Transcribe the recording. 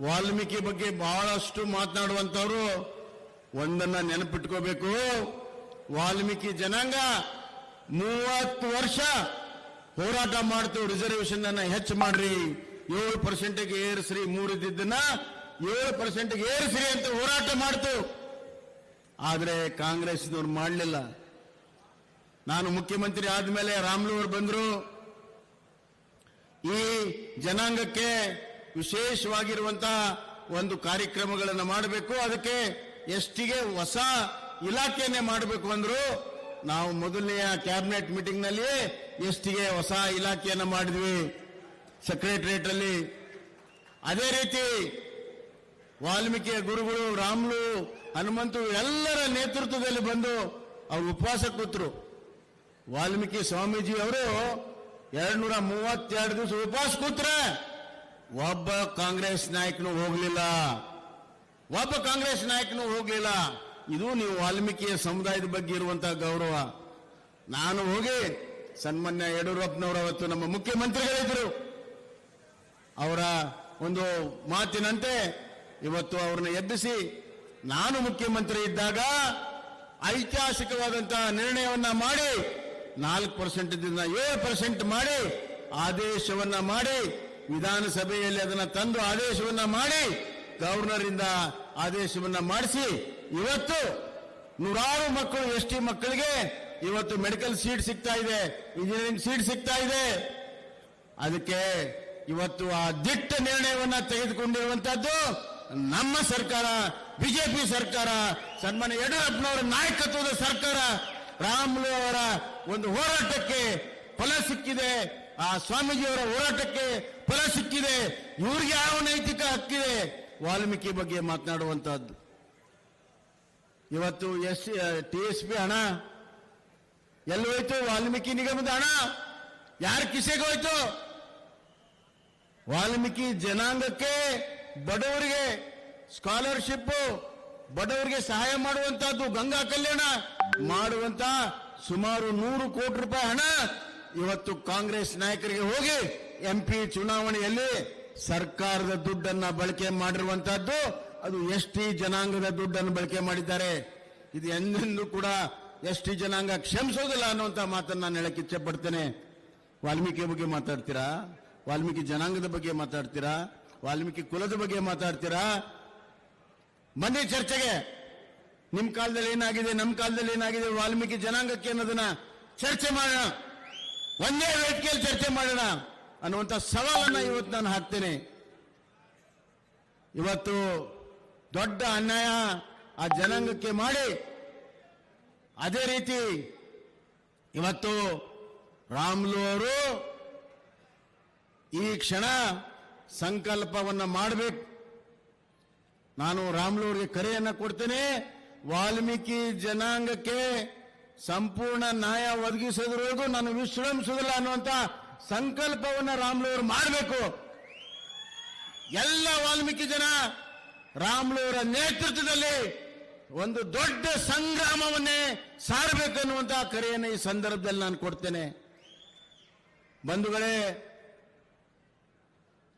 ವಾಲ್ಮೀಕಿ ಬಗ್ಗೆ ಬಹಳಷ್ಟು ಮಾತನಾಡುವಂತವರು ಒಂದನ್ನ ನೆನಪಿಟ್ಕೋಬೇಕು. ವಾಲ್ಮೀಕಿ ಜನಾಂಗ ಮೂವತ್ತು ವರ್ಷ ಹೋರಾಟ ಮಾಡ್ತು ರಿಸರ್ವೇಶನ್ ಅನ್ನ ಹೆಚ್ಚು ಮಾಡ್ರಿ. ಏಳು ಪರ್ಸೆಂಟ್ಗೆ ಏರಿಸ್ರಿ ಮೂರಿದ್ದನ್ನ ಏಳು ಪರ್ಸೆಂಟ್ಗೆ ಏರಿಸ್ರಿ ಅಂತ ಹೋರಾಟ ಮಾಡ್ತು. ಆದ್ರೆ ಕಾಂಗ್ರೆಸ್ನವ್ರು ಮಾಡಲಿಲ್ಲ. ನಾನು ಮುಖ್ಯಮಂತ್ರಿ ಆದ್ಮೇಲೆ ರಾಮ್ಲು ಅವರು ಬಂದ್ರು. ಈ ಜನಾಂಗಕ್ಕೆ ವಿಶೇಷವಾಗಿರುವಂತಹ ಒಂದು ಕಾರ್ಯಕ್ರಮಗಳನ್ನು ಮಾಡಬೇಕು. ಅದಕ್ಕೆ ಎಷ್ಟಿಗೆ ಹೊಸ ಇಲಾಖೆಯನ್ನೇ ಮಾಡಬೇಕು ಅಂದ್ರು ನಾವು ಮೊದಲನೆಯ ಕ್ಯಾಬಿನೆಟ್ ಮೀಟಿಂಗ್ನಲ್ಲಿ ಎಷ್ಟಿಗೆ ಹೊಸ ಇಲಾಖೆಯನ್ನು ಮಾಡಿದ್ವಿ. ಸೆಕ್ರೆಟರಿಯೇಟ್ ಅಲ್ಲಿ ಅದೇ ರೀತಿ ವಾಲ್ಮೀಕಿಯ ಗುರುಗಳು ರಾಮ್ಲು ಹನುಮಂತು ಎಲ್ಲರ ನೇತೃತ್ವದಲ್ಲಿ ಬಂದು ಅವರು ಉಪವಾಸ ಕೂತರು. ವಾಲ್ಮೀಕಿ ಸ್ವಾಮೀಜಿ ಅವರು ಎರಡ್ ನೂರ ಮೂವತ್ತೆರಡು ದಿವಸ ಉಪವಾಸ ಕೂತ್ರೆ ಒಬ್ಬ ಕಾಂಗ್ರೆಸ್ ನಾಯಕನು ಹೋಗಲಿಲ್ಲ. ಒಬ್ಬ ಕಾಂಗ್ರೆಸ್ ನಾಯಕನು ಹೋಗಲಿಲ್ಲ. ಇದು ನೀವು ವಾಲ್ಮೀಕಿಯ ಸಮುದಾಯದ ಬಗ್ಗೆ ಇರುವಂತಹ ಗೌರವ. ನಾನು ಹೋಗಿ ಸನ್ಮಾನ್ಯ ಯಡಿಯೂರಪ್ಪನವರು ಅವತ್ತು ನಮ್ಮ ಮುಖ್ಯಮಂತ್ರಿಗಳಿದ್ರು. ಅವರ ಒಂದು ಮಾತಿನಂತೆ ಇವತ್ತು ಅವ್ರನ್ನ ಎಬ್ಬಿಸಿ ನಾನು ಮುಖ್ಯಮಂತ್ರಿ ಇದ್ದಾಗ ಐತಿಹಾಸಿಕವಾದಂತಹ ನಿರ್ಣಯವನ್ನ ಮಾಡಿ ನಾಲ್ಕು ಪರ್ಸೆಂಟ್ ಏಳು ಪರ್ಸೆಂಟ್ ಮಾಡಿ ಆದೇಶವನ್ನ ಮಾಡಿ ವಿಧಾನಸಭೆಯಲ್ಲಿ ಅದನ್ನ ತಂದು ಆದೇಶವನ್ನ ಮಾಡಿ ಗವರ್ನರ್ ಇಂದ ಆದೇಶವನ್ನ ಮಾಡಿಸಿ, ಇವತ್ತು ನೂರಾರು ಮಕ್ಕಳು, ಎಸ್ ಟಿ ಮಕ್ಕಳಿಗೆ ಇವತ್ತು ಮೆಡಿಕಲ್ ಸೀಟ್ ಸಿಗ್ತಾ ಇದೆ, ಇಂಜಿನಿಯರಿಂಗ್ ಸೀಟ್ ಸಿಗ್ತಾ ಇದೆ. ಅದಕ್ಕೆ ಇವತ್ತು ಆ ದಿಟ್ಟ ನಿರ್ಣಯವನ್ನ ತೆಗೆದುಕೊಂಡಿರುವಂತಹದ್ದು ನಮ್ಮ ಸರ್ಕಾರ, ಬಿಜೆಪಿ ಸರ್ಕಾರ, ಸನ್ಮಾನ್ಯ ಯಡಿಯೂರಪ್ಪನವರ ನಾಯಕತ್ವದ ಸರ್ಕಾರ. ರಾಮುಲು ಅವರ ಒಂದು ಹೋರಾಟಕ್ಕೆ ಫಲ ಸಿಕ್ಕಿದೆ. ಆ ಸ್ವಾಮೀಜಿಯವರ ಹೋರಾಟಕ್ಕೆ ಫಲ ಸಿಕ್ಕಿದೆ. ಇವ್ರಿಗೆ ಯಾವ ನೈತಿಕ ಹಕ್ಕಿದೆ? ವಾಲ್ಮೀಕಿ ಬಗ್ಗೆ ಮಾತನಾಡುವಂತಹದ್ದು. ಇವತ್ತು ಎಸ್ ಟಿ ಎಸ್ ಪಿ ಹಣ, ಎಲ್ಲಿ ಹೋಯ್ತು? ವಾಲ್ಮೀಕಿ ನಿಗಮದ ಹಣ. ಯಾರ ಕಿಸೆಗೆ ಹೋಯ್ತು? ವಾಲ್ಮೀಕಿ ಜನಾಂಗಕ್ಕೆ, ಬಡವರಿಗೆ ಸ್ಕಾಲರ್ಶಿಪ್ ಬಡವರಿಗೆ ಸಹಾಯ ಮಾಡುವಂತಹದ್ದು ಗಂಗಾ ಕಲ್ಯಾಣ ಮಾಡುವಂತ ಸುಮಾರು ನೂರು ಕೋಟಿ ರೂಪಾಯಿ ಹಣ. ಇವತ್ತು ಕಾಂಗ್ರೆಸ್ ನಾಯಕರಿಗೆ ಹೋಗಿ ಎಂಪಿ ಚುನಾವಣೆಯಲ್ಲಿ ಸರ್ಕಾರದ ದುಡ್ಡನ್ನ ಬಳಕೆ ಮಾಡಿರುವಂತಹದ್ದು, ಅದು ಎಸ್ ಜನಾಂಗದ ದುಡ್ಡನ್ನು ಬಳಕೆ ಮಾಡಿದ್ದಾರೆ. ಇದು ಎಂದೆಂದೂ ಕೂಡ ಎಸ್ ಜನಾಂಗ ಕ್ಷಮಿಸೋದಿಲ್ಲ ಅನ್ನುವಂತ ಮಾತನ್ನ ನಾನು ಹೇಳಕ್ಕೆ ಇಚ್ಛೆ ಪಡ್ತೇನೆ ವಾಲ್ಮೀಕಿ ಬಗ್ಗೆ ಮಾತಾಡ್ತೀರಾ? ವಾಲ್ಮೀಕಿ ಜನಾಂಗದ ಬಗ್ಗೆ ಮಾತಾಡ್ತೀರಾ? ವಾಲ್ಮೀಕಿ ಕುಲದ ಬಗ್ಗೆ ಮಾತಾಡ್ತೀರಾ? ಬನ್ನಿ ಚರ್ಚೆಗೆ. ನಿಮ್ಮ ಕಾಲದಲ್ಲಿ ಏನಾಗಿದೆ ನಮ್ಮ ಕಾಲದಲ್ಲಿ ಏನಾಗಿದೆ, ವಾಲ್ಮೀಕಿ ಜನಾಂಗಕ್ಕೆ ಅನ್ನೋದನ್ನ ಚರ್ಚೆ ಮಾಡೋಣ. ಒಂದೇ ವೇದಿಕೆಯಲ್ಲಿ ಚರ್ಚೆ ಮಾಡೋಣ ಅನ್ನುವಂಥ ಸವಾಲನ್ನು ಇವತ್ತು ನಾನು ಹಾಕ್ತೇನೆ. ಇವತ್ತು ದೊಡ್ಡ ಅನ್ಯಾಯ ಆ ಜನಾಂಗಕ್ಕೆ ಮಾಡಿ ಅದೇ ರೀತಿ ಇವತ್ತು ರಾಮ್ಲು ಅವರು ಈ ಕ್ಷಣ ಸಂಕಲ್ಪವನ್ನ ಮಾಡಬೇಕು. ನಾನು ರಾಮ್ಲು ಅವರಿಗೆ ಕರೆಯನ್ನ ಕೊಡ್ತೇನೆ. ವಾಲ್ಮೀಕಿ ಜನಾಂಗಕ್ಕೆ ಸಂಪೂರ್ಣ ನ್ಯಾಯ ಒದಗಿಸದಿರುವುದು ನಾನು ವಿಶ್ರಮಿಸೋದಿಲ್ಲ ಅನ್ನುವಂತ ಸಂಕಲ್ಪವನ್ನ ರಾಮ್ಲೂರು ಮಾಡಬೇಕು. ಎಲ್ಲ ವಾಲ್ಮೀಕಿ ಜನ ರಾಮ್ಲೂರ ನೇತೃತ್ವದಲ್ಲಿ ಒಂದು ದೊಡ್ಡ ಸಂಗ್ರಾಮವನ್ನೇ ಸಾರಬೇಕು ಅನ್ನುವಂತಹ ಕರೆಯನ್ನು ಈ ಸಂದರ್ಭದಲ್ಲಿ ನಾನು ಕೊಡ್ತೇನೆ. ಬಂಧುಗಳೇ